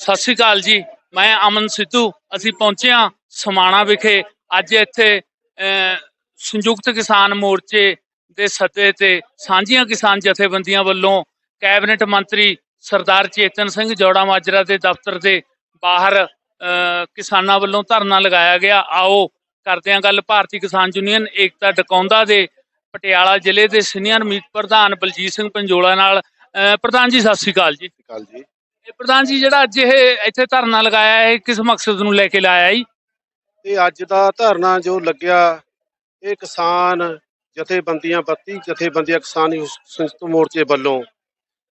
ਸਤਿ ਸ਼੍ਰੀ ਅਕਾਲ ਜੀ। ਮੈਂ ਅਮਨ ਸਿੱਧੂ। ਅਸੀਂ ਪਹੁੰਚੇ ਹਾਂ ਸਮਾਣਾ ਵਿਖੇ। ਅੱਜ ਇੱਥੇ ਸੰਯੁਕਤ ਕਿਸਾਨ ਮੋਰਚੇ ਦੇ ਸੱਦੇ ਤੇ ਸਾਂਝੀਆਂ ਕਿਸਾਨ ਜਥੇਬੰਦੀਆਂ ਵੱਲੋਂ ਕੈਬਨਿਟ ਮੰਤਰੀ ਸਰਦਾਰ ਚੇਤਨ ਸਿੰਘ ਜੋੜਾ ਮਾਜਰਾ ਦੇ ਦਫ਼ਤਰ ਦੇ ਬਾਹਰ ਕਿਸਾਨਾਂ ਵੱਲੋਂ ਧਰਨਾ ਲਗਾਇਆ ਗਿਆ। ਆਓ, ਕਰਦੇ ਹਾਂ ਗੱਲ। ਭਾਰਤੀ ਕਿਸਾਨ ਯੂਨੀਅਨ ਏਕਤਾ ਡਕੌਂਦਾ ਦੇ ਪਟਿਆਲਾ ਜ਼ਿਲ੍ਹੇ ਦੇ ਸੀਨੀਅਰ ਮੀਤ ਪ੍ਰਧਾਨ ਬਲਜੀਤ ਸਿੰਘ ਪੰਜੋਲਾ ਨਾਲ। ਪ੍ਰਧਾਨ ਜੀ, ਸਤਿ ਸ਼੍ਰੀ ਅਕਾਲ ਜੀ। ਕਾਲ ਜੀ। ਪ੍ਰਧਾਨ ਜੀ, ਜਿਹੜਾ ਅੱਜ ਇਹ ਇੱਥੇ ਧਰਨਾ ਲਗਾਇਆ ਹੈ ਇਹ ਕਿਸ ਮਕਸਦ ਨੂੰ ਲੈ ਕੇ ਲਾਇਆ ਜੀ? ਇਹ ਅੱਜ ਦਾ ਧਰਨਾ ਜੋ ਲੱਗਿਆ, ਇਹ ਕਿਸਾਨ ਜਥੇਬੰਦੀਆਂ 32 ਜਥੇਬੰਦੀਆਂ ਕਿਸਾਨ ਸੰਯੁਕਤ ਮੋਰਚੇ ਵੱਲੋਂ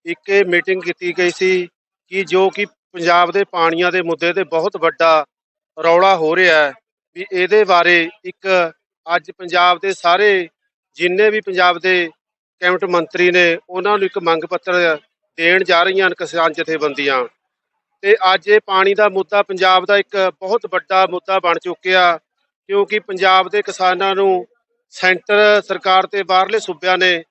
ਇੱਕ ਇਹ ਮੀਟਿੰਗ ਕੀਤੀ ਗਈ ਸੀ ਕਿ ਜੋ ਕਿ ਪੰਜਾਬ ਦੇ ਪਾਣੀਆਂ ਦੇ ਮੁੱਦੇ ਤੇ ਬਹੁਤ ਵੱਡਾ ਰੌਲਾ ਹੋ ਰਿਹਾ ਹੈ, ਵੀ ਇਹਦੇ ਬਾਰੇ ਇੱਕ ਅੱਜ ਪੰਜਾਬ ਦੇ ਸਾਰੇ ਜਿੰਨੇ ਵੀ ਪੰਜਾਬ ਦੇ ਕੈਬਨਿਟ ਮੰਤਰੀ ਨੇ, ਉਹਨਾਂ ਨੂੰ ਇੱਕ ਮੰਗ ਪੱਤਰ ਦੇਣ ਜਾ ਰਹੀਆਂ ਹਨ ਕਿਸਾਨ ਜਥੇਬੰਦੀਆਂ। ਤੇ ਅੱਜ ਇਹ ਪਾਣੀ ਦਾ ਮੁੱਦਾ ਪੰਜਾਬ ਦਾ ਇੱਕ ਬਹੁਤ ਵੱਡਾ ਮੁੱਦਾ ਬਣ ਚੁੱਕਿਆ, ਕਿਉਂਕਿ ਪੰਜਾਬ ਦੇ ਕਿਸਾਨਾਂ ਨੂੰ ਸੈਂਟਰ ਸਰਕਾਰ ਤੇ ਬਾਹਰਲੇ ਸੂਬਿਆਂ ਨੇ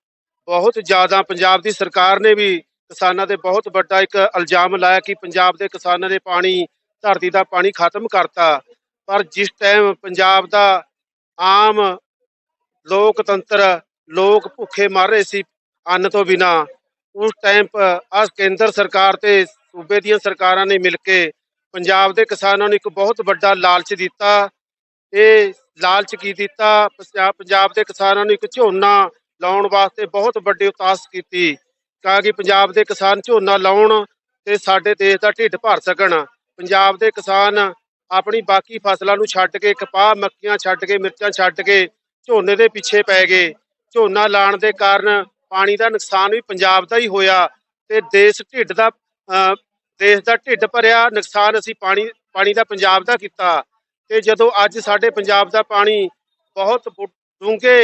ਬਹੁਤ ਜ਼ਿਆਦਾ, ਪੰਜਾਬ ਦੀ ਸਰਕਾਰ ਨੇ ਵੀ ਕਿਸਾਨਾਂ ਤੇ ਬਹੁਤ ਵੱਡਾ ਇੱਕ ਇਲਜ਼ਾਮ ਲਾਇਆ ਕਿ ਪੰਜਾਬ ਦੇ ਕਿਸਾਨਾਂ ਨੇ ਪਾਣੀ, ਧਰਤੀ ਦਾ ਪਾਣੀ ਖਤਮ ਕਰਤਾ। ਪਰ ਜਿਸ ਟਾਈਮ ਪੰਜਾਬ ਦਾ ਆਮ ਲੋਕਤੰਤਰ ਲੋਕ ਭੁੱਖੇ ਮਰ ਰਹੇ ਸੀ, ਅੰਨ ਤੋਂ ਬਿਨਾ ਉਸ ਟਾਈਮ ਆ ਕੇਂਦਰ ਸਰਕਾਰ ਤੇ ਸੂਬੇ ਦੀਆਂ ਸਰਕਾਰਾਂ ਨੇ ਮਿਲ ਕੇ ਪੰਜਾਬ ਦੇ ਕਿਸਾਨਾਂ ਨੂੰ ਇੱਕ ਬਹੁਤ ਵੱਡਾ ਲਾਲਚ ਦਿੱਤਾ। ਇਹ ਲਾਲਚ ਕੀ ਦਿੱਤਾ? ਪੰਜਾਬ ਪੰਜਾਬ ਦੇ ਕਿਸਾਨਾਂ ਨੂੰ ਇੱਕ ਝੋਨਾ ਲਾਉਣ ਵਾਸਤੇ ਬਹੁਤ ਵੱਡੀ ਉਤਾਸ ਕੀਤੀ, ਤਾਂ ਕਿ ਪੰਜਾਬ ਦੇ ਕਿਸਾਨ ਝੋਨਾ ਲਾਉਣ ਤੇ ਸਾਡੇ ਦੇਸ਼ ਦਾ ਢਿੱਡ ਭਰ ਸਕਣ। ਪੰਜਾਬ ਦੇ ਕਿਸਾਨ ਆਪਣੀ ਬਾਕੀ ਫਸਲਾਂ ਨੂੰ ਛੱਡ ਕੇ ਕਪਾਹ ਮੱਕੀਆਂ ਛੱਡ ਕੇ ਮਿਰਚਾਂ ਛੱਡ ਕੇ ਝੋਨੇ ਦੇ ਪਿੱਛੇ ਪੈ ਗਏ। ਝੋਨਾ ਲਾਣ ਦੇ ਕਾਰਨ ਪਾਣੀ ਦਾ ਨੁਕਸਾਨ ਵੀ ਪੰਜਾਬ ਦਾ ਹੀ ਹੋਇਆ ਤੇ ਦੇਸ਼ ਢਿੱਡ ਦਾ ਦੇਸ਼ ਦਾ ਢਿੱਡ ਭਰਿਆ, ਨੁਕਸਾਨ ਅਸੀਂ ਪਾਣੀ ਪਾਣੀ ਦਾ ਪੰਜਾਬ ਦਾ ਕੀਤਾ। ਤੇ ਜਦੋਂ ਅੱਜ ਸਾਡੇ ਪੰਜਾਬ ਦਾ ਪਾਣੀ ਬਹੁਤ ਡੂੰਘੇ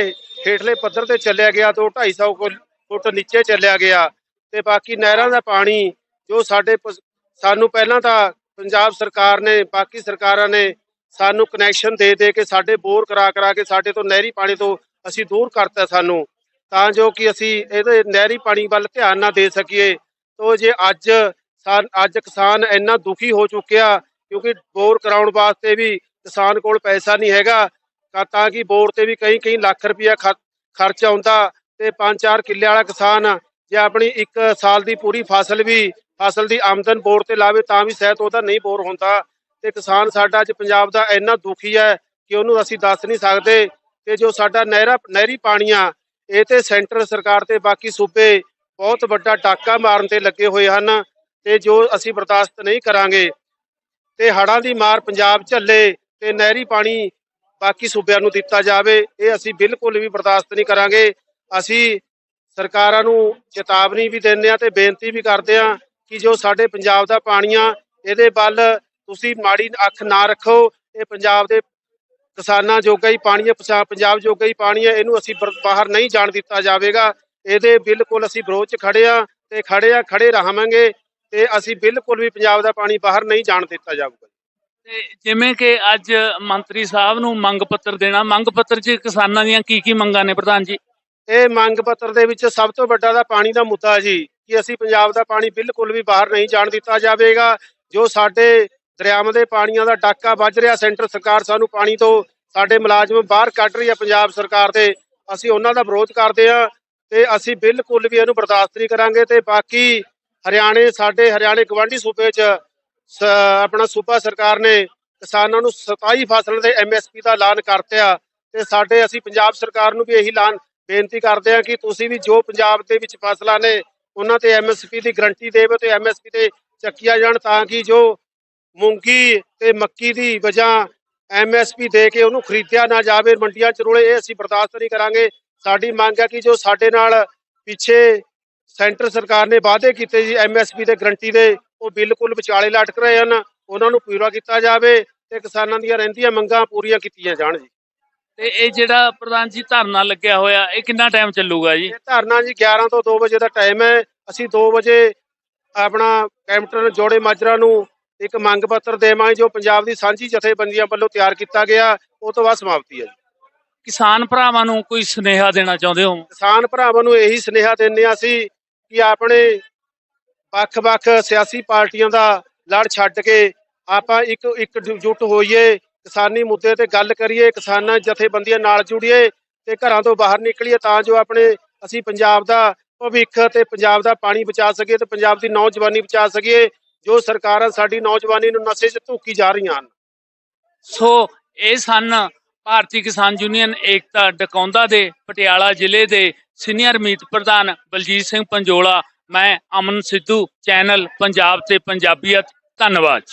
ਹੇਠਲੇ ਪੱਧਰ ਤੇ ਚੱਲਿਆ ਗਿਆ ਤੋਂ 250 ਫੁੱਟ ਨੀਚੇ ਚੱਲਿਆ ਗਿਆ ਤੇ ਬਾਕੀ ਨਹਿਰਾਂ ਦਾ ਪਾਣੀ ਜੋ ਸਾਡੇ ਪ- ਸਾਨੂੰ ਪਹਿਲਾਂ ਤਾਂ ਪੰਜਾਬ ਸਰਕਾਰ ਨੇ, ਬਾਕੀ ਸਰਕਾਰਾਂ ਨੇ ਸਾਨੂੰ ਕਨੈਕਸ਼ਨ ਦੇ ਦੇ ਕੇ ਸਾਡੇ ਬੋਰ ਕਰਾ ਕਰਾ ਕੇ ਸਾਡੇ ਤੋਂ ਨਹਿਰੀ ਪਾਣੀ ਤੋਂ ਅਸੀਂ ਦੂਰ ਕਰਤਾ ਸਾਨੂੰ। ਤਾਂ ਜੋ ਕਿ ਅਸੀਂ ਇਹਦੇ ਨਹਿਰੀ ਪਾਣੀ ਵੱਲ ਧਿਆਨ ਨਾ ਦੇ ਸਕੀਏ। ਤੋ ਜੇ ਅੱਜ ਸਾਨ ਅੱਜ ਕਿਸਾਨ ਇੰਨਾ ਦੁਖੀ ਹੋ ਚੁੱਕਿਆ, ਕਿਉਂਕਿ ਬੋਰ ਕਰਾਉਣ ਵਾਸਤੇ ਵੀ ਕਿਸਾਨ ਕੋਲ ਪੈਸਾ ਨਹੀਂ ਹੈਗਾ, ਤਾਂ- ਕਿ ਬੋਰ ਤੇ ਵੀ ਕਈ ਕਈ ਲੱਖ ਰੁਪਇਆ ਖਰ- ਖਰਚ ਆਉਂਦਾ ਤੇ 5-4 ਕਿੱਲੇ ਵਾਲਾ ਕਿਸਾਨ ਜੇ ਆਪਣੀ ਇੱਕ ਸਾਲ ਦੀ ਪੂਰੀ ਫਸਲ ਵੀ ਫਸਲ ਦੀ ਆਮਦਨ ਬੋਰ ਤੇ ਲਾਵੇ ਤਾਂ ਵੀ ਸ਼ਾਇਦ ਉਹਦਾ ਨਹੀਂ ਬੋਰ ਹੁੰਦਾ। ਤੇ ਕਿਸਾਨ ਸਾਡਾ ਅੱਜ ਪੰਜਾਬ ਦਾ ਇੰਨਾ ਦੁਖੀ ਹੈ ਕਿ ਉਹਨੂੰ ਅਸੀਂ ਦੱਸ ਨਹੀਂ ਸਕਦੇ। ਤੇ ਜੋ ਸਾਡਾ ਨਹਿਰਾ ਨਹਿਰੀ ਪਾਣੀਆਂ ਇਹ ਤੇ ਸੈਂਟਰ ਸਰਕਾਰ ਤੇ ਬਾਕੀ ਸੂਬੇ ਬਹੁਤ ਵੱਡਾ ਟਾਕਾ ਮਾਰਨ ਤੇ ਲੱਗੇ ਹੋਏ ਹਨ ਤੇ ਜੋ ਅਸੀਂ ਬਰਦਾਸ਼ਤ ਨਹੀਂ ਕਰਾਂਗੇ ਤੇ ਹੜ੍ਹਾਂ ਦੀ ਮਾਰ ਪੰਜਾਬ ਝੱਲੇ ਤੇ ਨਹਿਰੀ ਪਾਣੀ ਬਾਕੀ ਸੂਬਿਆਂ ਨੂੰ ਦਿੱਤਾ ਜਾਵੇ, ਇਹ ਅਸੀਂ ਬਿਲਕੁਲ ਵੀ ਬਰਦਾਸ਼ਤ ਨਹੀਂ ਕਰਾਂਗੇ। ਅਸੀਂ ਸਰਕਾਰਾਂ ਨੂੰ ਚੇਤਾਵਨੀ ਵੀ ਦਿੰਦੇ ਆ ਤੇ ਬੇਨਤੀ ਵੀ ਕਰਦੇ ਆ ਕਿ ਜੋ ਸਾਡੇ ਪੰਜਾਬ ਦਾ ਪਾਣੀ ਆ, ਇਹਦੇ ਵੱਲ ਤੁਸੀਂ ਮਾੜੀ ਅੱਖ ਨਾ ਰੱਖੋ, ਇਹ ਪੰਜਾਬ ਦੇ ਕਿਸਾਨਾਂ ਜੋਗਾ ਹੀ ਪਾਣੀ ਹੈ ਪੰਜਾਬ ਜੋਗਾ ਹੀ ਪਾਣੀ ਹੈ ਇਹਨੂੰ ਅਸੀਂ ਬਾਹਰ ਨਹੀਂ ਜਾਣ ਦਿੱਤਾ ਜਾਵੇਗਾ। ਇਹਦੇ ਬਿਲਕੁਲ ਅਸੀਂ ਵਿਰੋਧ 'ਚ ਖੜੇ ਆ ਤੇ ਖੜੇ ਆ ਖੜੇ ਰਹਾਂਗੇ ਤੇ ਅਸੀਂ ਬਿਲਕੁਲ ਵੀ ਪੰਜਾਬ ਦਾ ਪਾਣੀ ਬਾਹਰ ਨਹੀਂ ਜਾਣ ਦਿੱਤਾ ਜਾਊਗਾ ਤੇ ਜਿਵੇਂ ਕਿ ਅੱਜ ਮੰਤਰੀ ਸਾਹਿਬ ਨੂੰ ਮੰਗ ਪੱਤਰ ਦੇਣਾ ਮੰਗ ਪੱਤਰ 'ਚ ਕਿਸਾਨਾਂ ਦੀਆਂ ਕੀ ਕੀ ਮੰਗਾਂ ਨੇ ਪ੍ਰਧਾਨ ਜੀ? ਇਹ ਮੰਗ ਪੱਤਰ ਦੇ ਵਿੱਚ ਸਭ ਤੋਂ ਵੱਡਾ ਦਾ ਪਾਣੀ ਦਾ ਮੁੱਦਾ ਜੀ ਕਿ ਅਸੀਂ ਪੰਜਾਬ ਦਾ ਪਾਣੀ ਬਿਲਕੁਲ ਵੀ ਬਾਹਰ ਨਹੀਂ ਜਾਣ ਦਿੱਤਾ ਜਾਵੇਗਾ। ਜੋ ਸਾਡੇ ਦਰਿਆਵਾਂ ਦੇ ਪਾਣੀਆਂ ਦਾ ਡਾਕਾ ਵੱਜ ਰਿਹਾ, ਸੈਂਟਰ ਸਰਕਾਰ ਸਾਨੂੰ ਪਾਣੀ ਤੋਂ ਸਾਡੇ ਮੁਲਾਜ਼ਮ ਬਾਹਰ ਕੱਢ ਰਹੀ ਹੈ, ਪੰਜਾਬ ਸਰਕਾਰ ਦੇ। ਅਸੀਂ ਉਹਨਾਂ ਦਾ ਵਿਰੋਧ ਕਰਦੇ ਹਾਂ ਤੇ ਅਸੀਂ ਬਿਲਕੁਲ ਵੀ ਇਹਨੂੰ ਬਰਦਾਸ਼ਤ ਨਹੀਂ ਕਰਾਂਗੇ ਤੇ ਬਾਕੀ ਹਰਿਆਣੇ, ਸਾਡੇ ਹਰਿਆਣੇ ਗਵਾਂਢੀ ਸੂਬੇ 'ਚ ਸ- ਆਪਣਾ ਸੂਬਾ ਸਰਕਾਰ ਨੇ ਕਿਸਾਨਾਂ ਨੂੰ 27 ਫਸਲਾਂ ਦੇ ਐਮਐਸਪੀ ਦਾ ਐਲਾਨ ਕਰਤਿਆ ਤੇ ਸਾਡੇ ਅਸੀਂ ਪੰਜਾਬ ਸਰਕਾਰ ਨੂੰ ਵੀ ਇਹੀ ਐਲਾਨ ਬੇਨਤੀ ਕਰਦੇ ਹਾਂ ਕਿ ਤੁਸੀਂ ਵੀ ਜੋ ਪੰਜਾਬ ਦੇ ਵਿੱਚ ਫਸਲਾਂ ਨੇ, ਉਹਨਾਂ ਤੇ ਐਮਐਸਪੀ ਦੀ ਗਰੰਟੀ ਦੇਵੋ ਤੇ ਐਮਐਸਪੀ ਤੇ ਚੱਕੀਆਂ ਜਾਣ ਤਾਂ ਕਿ ਜੋ ਮੂੰਗੀ ਤੇ ਮੱਕੀ ਦੀ ਵਜ੍ਹਾ ਐਮਐਸਪੀ ਦੇ ਕੇ ਉਹਨੂੰ ਖਰੀਦਿਆ ਨਾ ਜਾਵੇ ਮੰਡੀਆਂ ਚ ਰੋਲੇ ਇਹ ਅਸੀਂ ਬਰਦਾਸ਼ਤ ਨਹੀਂ ਕਰਾਂਗੇ। ਸਾਡੀ ਮੰਗ ਹੈ ਕਿ ਜੋ ਸਾਡੇ ਨਾਲ ਪਿੱਛੇ ਸੈਂਟਰ ਸਰਕਾਰ ਨੇ ਵਾਅਦੇ ਕੀਤੇ ਜੀ ਐਮਐਸਪੀ ਦੇ ਗਰੰਟੀ ਦੇ ਉਹ ਬਿਲਕੁਲ ਵਿਚਾਲੇ ਲਟਕ ਰਹੇ ਹਨ। ਉਹਨਾਂ ਨੂੰ ਪੂਰਾ ਕੀਤਾ ਜਾਵੇ ਤੇ ਕਿਸਾਨਾਂ ਦੀਆਂ ਰਹਿੰਦੀਆਂ ਮੰਗਾਂ ਪੂਰੀਆਂ ਕੀਤੀਆਂ ਜਾਣ ਜੀ। ਤੇ ਇਹ ਜਿਹੜਾ ਪ੍ਰਧਾਨ ਜੀ ਧਰਨਾ ਲੱਗਿਆ ਹੋਇਆ ਇਹ ਕਿੰਨਾ ਟਾਈਮ ਚੱਲੂਗਾ ਜੀ? ਇਹ ਧਰਨਾ ਜੀ 11 ਤੋਂ 2 ਵਜੇ ਦਾ ਟਾਈਮ ਹੈ। ਅਸੀਂ 2 ਵਜੇ ਆਪਣਾ ਕੈਂਪਟਨ ਜੋੜੇ ਮਾਜਰਾ ਨੂੰ ਇੱਕ ਮੰਗ ਪੱਤਰ ਦੇਵਾਂਗੇ ਜੋ ਪੰਜਾਬ ਦੀ ਸਾਂਝੀ ਜਥੇਬੰਦੀਆਂ ਵੱਲੋਂ ਤਿਆਰ ਕੀਤਾ ਗਿਆ ਉਹ ਤੋਂ ਬਾਅਦ ਸਮਾਪਤੀ ਹੈ ਜੀ। ਕਿਸਾਨ ਭਰਾਵਾਂ ਨੂੰ ਕੋਈ ਸੁਨੇਹਾ ਦੇਣਾ ਚਾਹੁੰਦੇ ਹੋ? ਕਿਸਾਨ ਭਰਾਵਾਂ ਨੂੰ ਇਹੀ ਸੁਨੇਹਾ ਦਿੰਦੇ ਹਾਂ ਅਸੀਂ ਕਿ ਆਪਣੇ ਵੱਖ-ਵੱਖ ਸਿਆਸੀ ਪਾਰਟੀਆਂ ਦਾ ਲੜ ਛੱਡ ਕੇ ਆਪਾਂ ਇੱਕ ਇੱਕ ਜੁੱਟ ਹੋਈਏ ਕਿਸਾਨੀ ਮੁੱਦੇ ਤੇ ਗੱਲ ਕਰੀਏ ਕਿਸਾਨਾਂ ਜਥੇਬੰਦੀਆਂ ਨਾਲ ਜੁੜੀਏ ਤੇ ਘਰਾਂ ਤੋਂ ਬਾਹਰ ਨਿਕਲੀਏ ਤਾਂ ਜੋ ਆਪਣੇ ਅਸੀਂ ਪੰਜਾਬ ਦਾ ਭਵਿੱਖ ਤੇ ਪੰਜਾਬ ਦਾ ਪਾਣੀ ਬਚਾ ਸਕੀਏ ਤੇ ਪੰਜਾਬ ਦੀ ਨੌਜਵਾਨੀ ਬਚਾ ਸਕੀਏ। ਜੋ ਸਰਕਾਰਾਂ ਸਾਡੀ ਨੌਜਵਾਨੀ ਨੂੰ ਨਸ਼ੇ 'ਚ ਧੂਕੀ ਜਾ ਰਹੀਆਂ ਹਨ। ਸੋ ਇਹ ਸਨ ਭਾਰਤੀ ਕਿਸਾਨ ਯੂਨੀਅਨ ਏਕਤਾ ਡਕੌਂਦਾ ਦੇ, ਪਟਿਆਲਾ ਜ਼ਿਲ੍ਹੇ ਦੇ ਸੀਨੀਅਰ ਮੀਤ ਪ੍ਰਧਾਨ ਬਲਜੀਤ ਸਿੰਘ ਪੰਜੋਲਾ। ਮੈਂ ਅਮਨ ਸਿੱਧੂ, ਚੈਨਲ ਪੰਜਾਬ ਤੇ ਪੰਜਾਬੀਅਤ, ਧੰਨਵਾਦ